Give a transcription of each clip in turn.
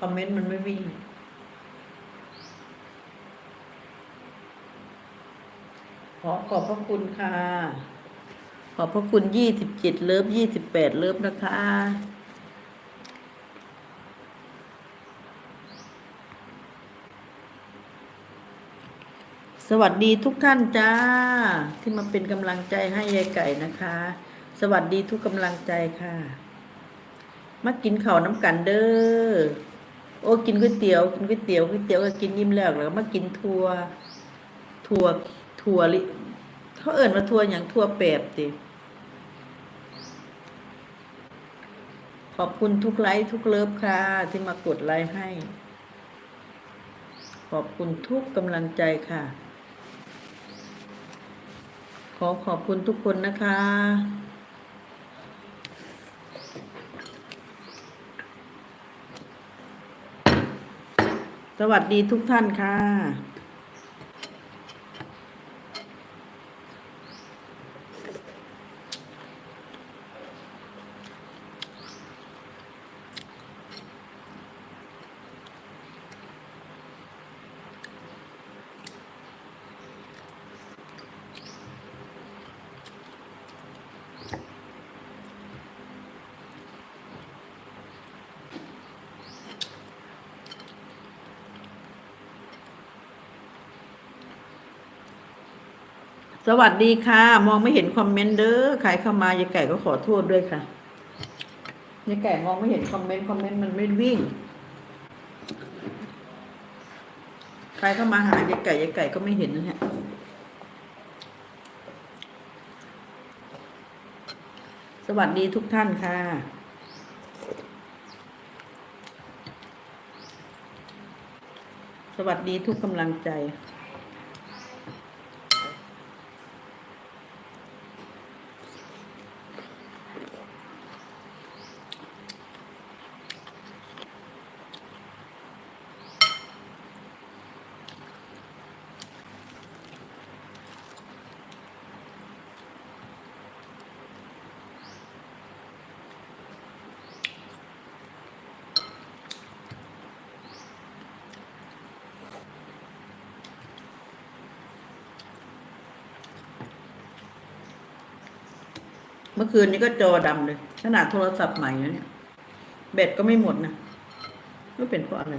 คอมเมนต์มันไม่วิ่ง ขอขอบพระคุณค่ะ ขอบพระคุณยี่สิบเจ็ดเลิฟยี่สิบแปดเลิฟนะคะสวัสดีทุกท่านจ้า ที่มาเป็นกำลังใจให้ยายไก่นะคะ สวัสดีทุกกำลังใจค่ะ มากินข้าวน้ำกันเด้อ โอ้กินก๋วยเตี๋ยวกินก๋วยเตี๋ยวก๋วยเตี๋ยวก็กินยิ้มแล้วแล้วมากินทัวทัวทัวลิเขาเอิ่นว่าทัวอย่างทัวแปบติขอบคุณทุกไลค์ทุกเลิฟค่ะ ที่มากดไลค์ให้ ขอบคุณทุกกำลังใจค่ะ ขอขอบคุณทุกคนนะคะ สวัสดีทุกท่านค่ะ สวัสดีค่ะ มองไม่เห็นคอมเมนต์เด้อใครเข้ามายายไก่ก็ขอโทษด้วยค่ะยายไก่มองไม่เห็นคอมเมนต์คอมเมนต์มันไม่วิ่ง ใครเข้ามาหายายไก่ยายไก่ก็ไม่เห็นนะฮะสวัสดีทุกท่านค่ะสวัสดีทุกกำลังใจ เมื่อคืนนี้ก็จอดำเลย ขนาดโทรศัพท์ใหม่นะเนี่ยแบตก็ไม่หมดนะไม่เป็นเพราะอะไร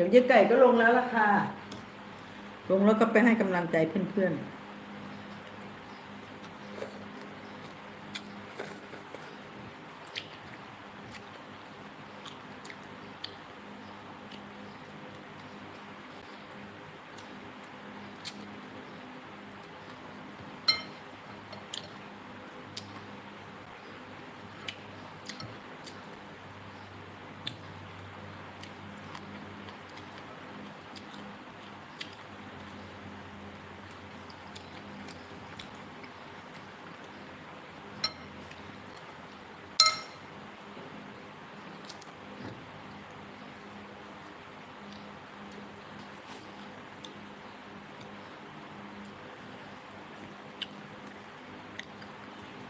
เดี๋ยวยายไก่ก็ลงแล้วล่ะค่ะ ลงแล้วก็ไปให้กำลังใจเพื่อนๆ